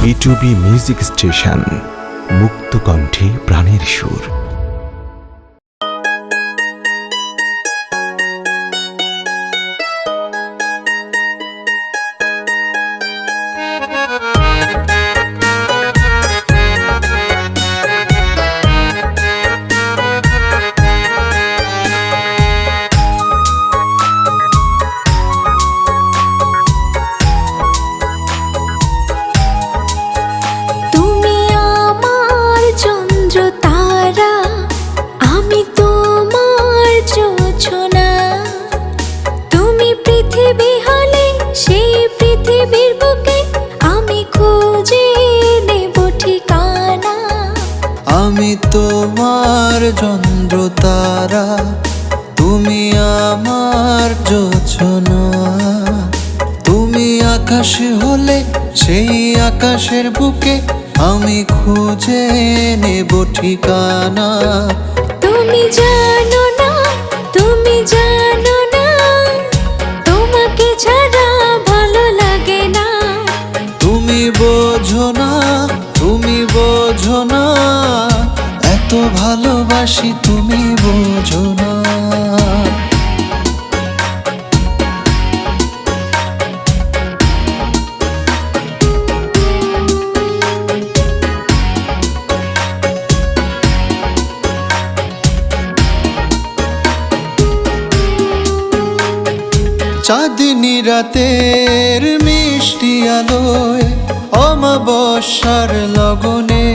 বিটুবি music station মুক্ত কণ্ঠে প্রাণের সুর চন্দ্র তারা তুমি আমার যোছনা তুমি আকাশে হলে সেই আকাশের বুকে আমি খুঁজে নেব ঠিকানা। তুমি জানো না তুমি জানো না তোমাকে ছাড়া ভালো লাগে না। তুমি বোঝো না তুমি বোঝো না এত ভালোবাসি তুমি বোঝো না। চাঁদনি রাতের মিষ্টি আলোয় অমাবস্যার লগনে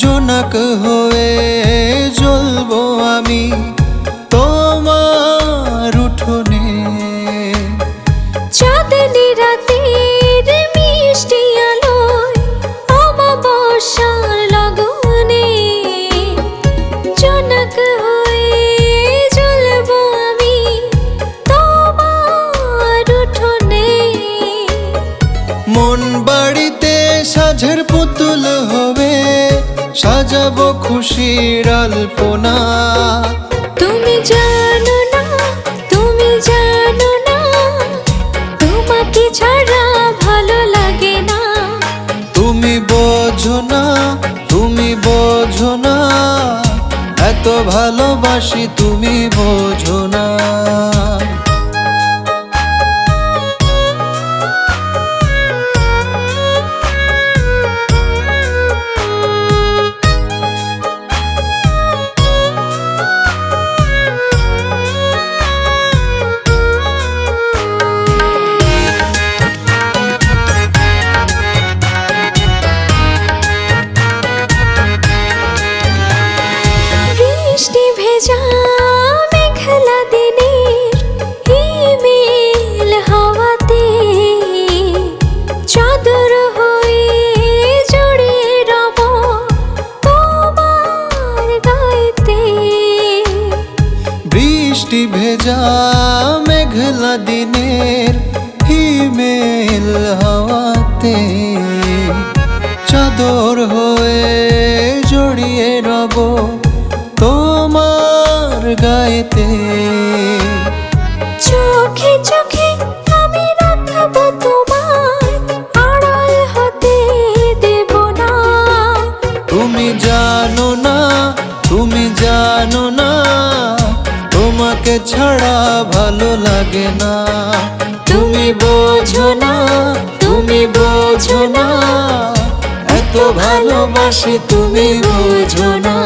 জোনাক হয়ে জ্বলবো আমি। সাজাবো খুশির আলপনা। তুমি জানো না তুমি জানো না তোমাকে ছাড়া ভালো লাগে না। তুমি বোঝো না তুমি বোঝো না এত ভালোবাসি তুমি বোঝো না। বৃষ্টি ভেজা মেঘলা দিনের হিমেল হাওয়াতে। চাদর হয়ে জড়িয়ে রব তোমার গায়েতে। চোখে চোখে আমি রাখব তোমার আড়াল হতে দেব না। তুমি জানো না তুমি জানো না তোমাকে ছাড়া ভালো লাগে না। তুমি বোঝো না, তুমি বোঝো না। এত ভালোবাসি তুমি বোঝো না।